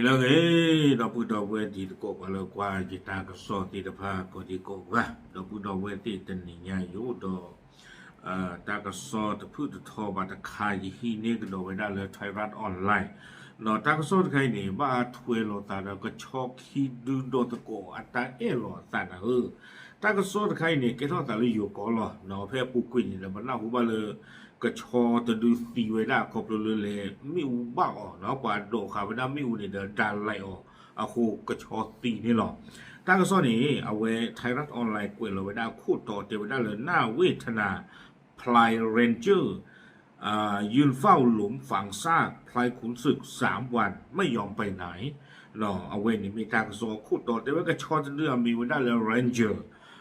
ဒီလောက်ကေတော့ပုတော်ဝဲဒီကိုကလောကွာจิตာကစောတိတဖာကိုဒီကိုဝါတော့ပုတော်ဝဲတိတနိညာယောတော့အာတကစောတဖုတထောပါတခါယဟိနေကလောဝဲဒါလေထိုင်ရတ်အွန်လိုင်းနော်တကစောတခိုင်နေဘာထွေလောတာတော့ကချောခီဒူဒတ်ကိုအတာအဲလောတာနာဟုတကစောတခိုင်နေကေတော့တလူယောကောလောနော်ဖဲပုကွင်းနေလည်းမနာဘူးပါလေ กระชอตะดูสีไว้หน้าขอบเรือเลยมิวบ้าออกเนาะกว่าโดขาไปได้ไมิวเนี่ยเดินจานไหลออกอาโคกระชอตีนี่หรอตั้งก็ซ่อนนี้เอาไว้ไทยรัฐออนไลน์กวยเราไว้ได้คู่ต่อเจไว้ได้เลยหน้าเวทนาพลายเรนเจอร์ยืนเฝ้าหลุมฝังซากพลายขุนศึกสามวันไม่ยอมไปไหนเนาะเอาไว้นี่มีการโซคู่ต่อเจไวกระชอจะเรื่องมีไว้ได้เลยเรนเจอร์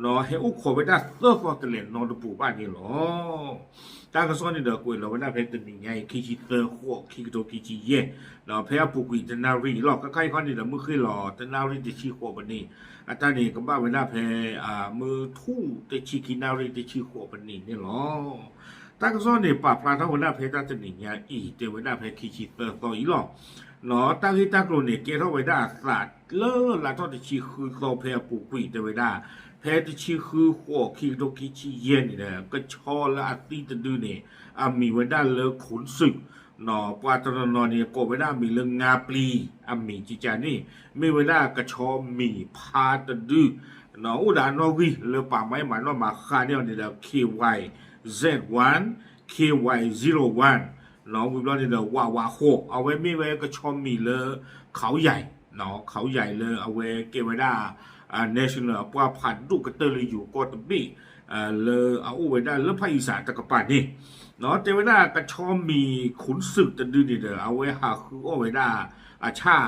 เนาะเฮอุโคไปได้เลิกว่อตะเลนนอนตะปูบ้านนี่หรอตากระซ้อนนี่เด็กกุยเราไปได้เพชรตึงนี่ไงคีจีเตอร์ขวคิโตคีจีเย่เราเพชรปูกุยตนาวีหลอกก็ใครข้อนี่เราเมื่อคืนหล่อตนาวีติชีขวบันนี้อาจารย์นี่ก็บ้าไปได้เพอ่ามือทู่ติชีกินาวีติชีขวบันนี้นี่หรอตากระซ้อนนี่ป่าพลาทั้งวันได้เพชรตันี่ไงอีเตวันได้เพชรคีจีเตอร์ต่ออีหลอกเนาะตั้งที่ตั้งโกลเนี่ยเกเท่าไว้ได้ศาสตร์เลิศละทอดติชีคือโซเพลปูกุยเตวันได้านกระชอมีพาตะดือหนออุดานอวิเลอป่าไม้หมายนอมาคาเนี่ยนี่แหละ KY Z1 KY01 หนอวิบลอนี่และว่าวาโคเอาไว้มีไว้กระชอมีเลอเขาใหญ่หนอเขาใหญ่เล นชั่นแนลปวาผัดดูกระเตลืออยู่ก็ตบบี้เลอเอาไว้ได้แล้วพายุสานตะกปานี่เนาะเจวดากระชอมมีขุนศึกตะดือดีเดอเอาไว้หาคือเอาไว้ได้อาชา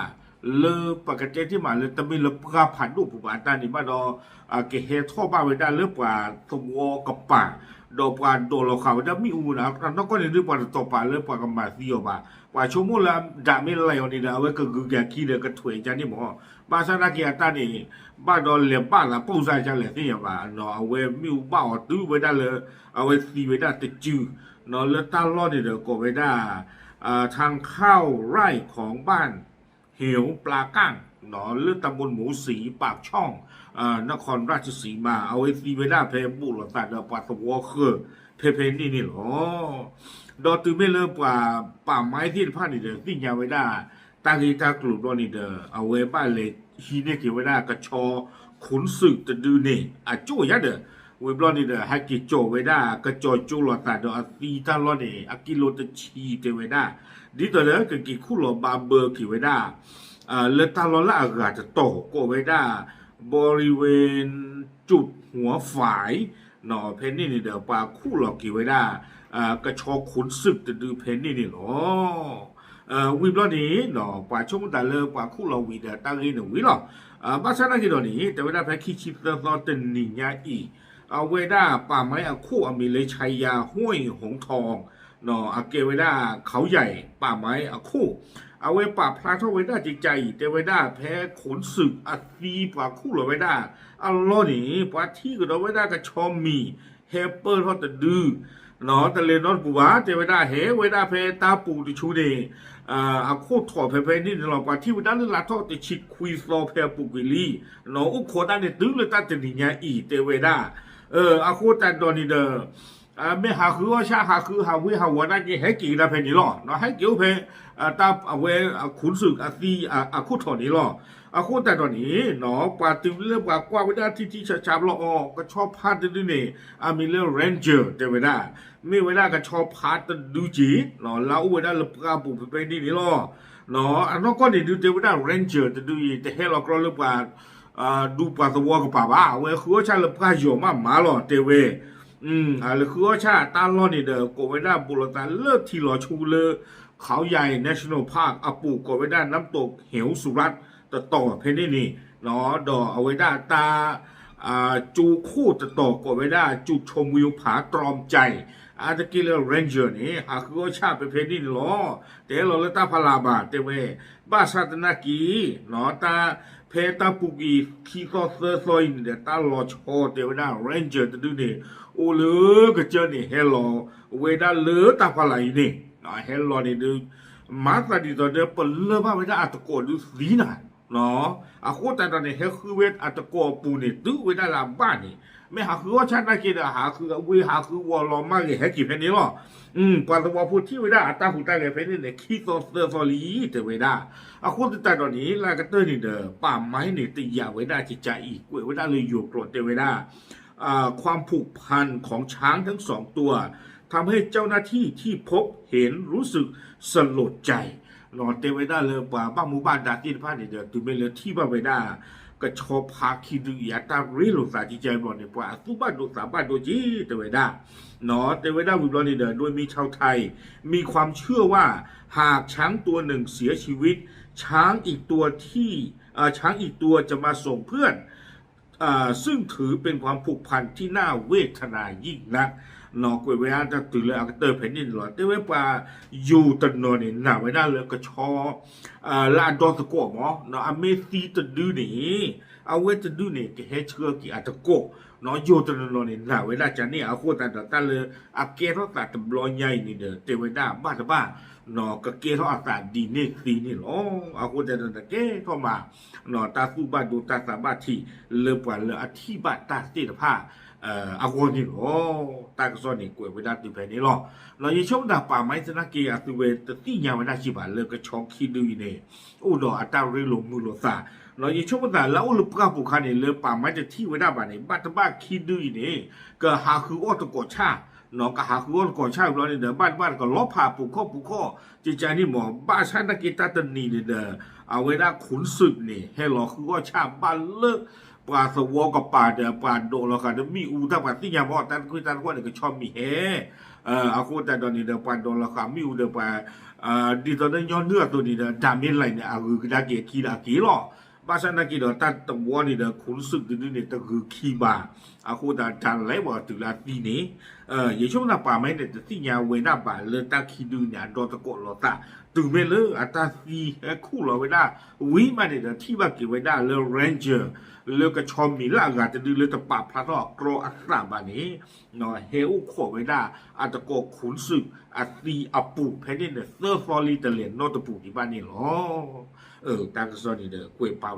เลอปกติที่มาเลยตะมีเลอปลาผัดดูผูกบานตานี่มาดอเกเฮท่อบ้าไว้ได้เลือปลาตมวกระป่า โดปานตัวเขาจะมีอูนะนั่นก็ในด้วยปานต่อปานเลยปานกมาสิโยบาปาชั่วโมงละดาไม่ไลออนี่นะเอาไว้ก็กูแกขี้เลยก็ถวยจานี่หมอบ้านสนาเกายตานี่บ้านดอนเลี้ยบ้านละปู่ใส่จันเลยสิโยบาเนาะเอาไว้มีบ้าตื้ไว้ได้เลยเอาไว้ซีไว้ได้ติดจื้อเนาะแล้วตาลอดเดี๋ยวก็ไว้ได้ทางเข้าไร่ของบ้าน เหวปลาก้างเนาะเลือตำบลหมูสีปากช่องอนครราชสีมาเอาไว้ซีเวด้าเพบุหลตัดปาตวอคือเพเพนี่นี่หรอดอตือไม่เลิกป่าป่าไม้ที่พาดนี่เดอติญาไว้ได้ตากีตากลุ่มรอนี่เดอเอาไว้บ้านเลยฮีเนี่ยเวไว้ได้กระชอขุนศึกตะดือนี่อะโจ้ยะเด้อ ว้บรอนี่เด้อให้กิโจไว้ได้กระจอโจลอตาเดออะตีตาลอนี่อะกิโลตะชีเตไว้ได้ดิตัวเด้อกะกิคุโลบาเบอร์กี่ไว้ได้อ่าเลตาลอละอากาศจะโตก็ไว้ได้บริเวณจุดหัวฝายเนาะเพนนี่นี่เด้อปลาคู่หลอกกี่ไว้ได้อ่ากระชอขุนศึกตะดือเพนนี่นี่หรออ่อวิบลอนี่เนาะปาชงตะเลอปาคุลอวีเดตะรีนวิหลออ่าบ้าซานากิโดนี่แต่เวลาไปคิชิตตอตนิญาอี อาเวด้าป่าไม้อาคู่อมีเลยชัยยาห้วยหงทองเนาะอาเกเวด้าเขาใหญ่ ป่าไม้อาคู่อาเวป่าพลาทเวด้าจิใจเตเวด้าแพ้ขนศึกอัตีป่าคู่หลอเวด้าอัลลอนี่ป่าที่กับเวด้ากับชอมมีเฮเปอร์ทอดตดื้อเนาะแตะเลนอดปัวเตเวด้าเฮเวด้าแพ้ตาปูติชูเดอาอาคู่ถอดเพเๆนี่หลอปาที่เวด้าลาทอติชิคุยซอเพปุกิลีเนออุโคด้านเนตื้อเลยต้าตินิญาอีเตเวด้า เอออาคูแต่ตอนนี้เด้ออ่าไม่หาคือว่าชาหาคือหาวิหาวันนั่นยังให้กี่ลาเพนี่ล่อเนาะให้เกี่ยวเพอ่าตาเอาเวขุนศึกอาซีอาอาคูถอนี้ล่ออาคูแต่ตอนนี้เนาะกว่าติวเรื่องกว่ากว่าวิดาที่ที่ชาบละออก็ชอบพาดด้วยนี่อามีเรื่องเรนเจอร์เดวิดาไม่เวลาก็ชอบพาดดูจีเนาะแล้วเวลาเราปกาบุไปนี่นี่ล่อเนาะอันนั้นก็นี่ดูเดวิดาเรนเจอร์จะดูยีแต่ให้เราก็เรื่องว่า บ้าเว้ยคือว่าชาเราปราอยู่มามาล้อเตเวอืมอะไรคือว่าชาตาล้อนี่เด้อโกเวดาบุรตาเลิกที่ล้อชูเลเขาใหญ่ National Park อปูโกเวดาน้ำตกเหวสุรัตน์ต่อต่อเพนนี่นี่เนาะดอเอาไว้ด้าตา จูคู่จะตอกไว้ได้จุดชมวิวผาตรอมใจอาจจะกินแล้วเรนเจอร์นี่หากคือชาติเป็เพนนีเหรอแต่เราเลต้าพลาบาเตเวบ้าชาตินากีหนอตาเพตาปุกีคีก็เซอร์ซอยเดต้าลอชอเตเวด้าเรนเจอร์จะดูนี่โอ้เลือกเจอนี่เฮลโลเวด้าเลือตาพลายนี่หนอเฮลโลนี่ดูมาตาดีตอนเดียเปิดเลือบ้าเวด้าอาตโกดูสีน่ะ เนาะอาคูแต่ตอนนี้เฮคือเวทอาจจะกปูนี่ตื้อเวทาลาบ้านนี่ไม่หาคือว่าชาติได้กินหาคือวิหาคือวอลอมากเลยเฮกี่เพนนี้หรออืมกว่าจะว่าพูดที่เวทาอัตตาหูตาเลยเพนนี่เนี่ยขี้โซเซอร์ซอลีเตเวทาอาคูแต่ตอนนี้ลากเตอร์นี่เด้อป่าไม้นี่ตียาเวทาจิตใจอีกเวทาเลยอยู่โกรธเตเวทาความผูกพันของช้างทั้งสองตัวทำให้เจ้าหน้าที่ที่พบเห็นรู้สึกสลดใจ นอนเตเวดาเลยป่าบ้าหมู่บ้านดาตินพาเนี่ยเดี๋ยวตุเมเลยที่บ้าเวดาก็ชอบพาคิดดูยาตาเรีลุสาจิใจบอกเนี่ยป่าสุบ้านดูสาบ้านดูจีเตเวดาเนาะเตเวดาวิบลอนี่เดี๋ยวโดยมีชาวไทย มีความเชื่อว่าหากช้างตัวหนึ่งเสียชีวิต ช้างอีกตัวที่อ่าช้างอีกตัวจะมาส่งเพื่อนอ่าซึ่งถือเป็นความผูกพันที่น่าเวทนายิ่งนัก no kwe we a ta tu le a te pe ni lo te we pa yu ta no ni na we da le ka cho la do ta ko mo no a me ti ta du ni a we ta du ni ke he chu ki a ta ko no yu ta no ni na we da cha ni a ko ta ta ta le a ke ro ta ta blo nyai ni de te we da ba ta ba no ka ke ro a ta di ni ti ni lo a ko ta ta ke ko ma no ta su ba do ta sa ba ti le pa le a ti ba ta ti ta pa เอาโคตรแต่แต่เลยอาเกทอตัดบลอยใหญ่นี่เด้อเตไว้ได้ติดแผนนี่นี่หรอเอาโคตรแต่แต่เกทอมาเนาะตาสุบาดูตาป่าเลอธิบาตาสติตภาเอ่ออากอนนี่โอ้ตเวดาติเพนี่หาะยชมดาป่าไม้สนาเกียตุเวตติญาเวดาชิบาเลก็ชองคิดูนี่อุดออัตาริโลมุโลซาเนาะยชมดาลาอุลปกาปุคานี่เลป่าไม้จะที่เวดาบานี่บัตบาคิดูนี่ก็หาคือออตโกชาเนาะก็หาคือว่าก่อนชาติเราเนี่ยเด้อบ้านบ้านก็ล้อผ่าปลูกข้อปลูกข้อจิตใจนี่หมอบ้านชาตินักกีตาตันนี่เนี่ยเด้อเอาไว้ได้ขุนศึกนี่ให้หลอคือว่าชาติบ้านเลิก ปลาสวอกับปลาเดือปลาโดแล้วค่ะมีอูตั้งแต่ที่ยามว่าตันคุยตันว่าเนี่ยก็ชอบมีเฮเออเอาคนแต่ตอนนี้เดือปลาโดแล้วค่ะมีอูเดือปลาเอ่อดีตอนนั้นย้อนเนื้อตัวนี้เดือดามินไหลเนี่ยเอาคือได้เกียรคีดากีหรอ 巴山那记得，但等我你的苦涩的那那个起码，啊，或者将来我对啦地呢，呃，也就那把买的的地呀，为那把了大起都伢到的过了大，对面了啊，大西呃苦了为那，为嘛的的起码给为那了 ranger，了个小米啦个的了的把拍到高阿三把呢，那黑乌苦为那啊的个苦涩啊地啊布拍的的色 fall 的脸，那的布地把呢咯，呃，但是说你的贵包。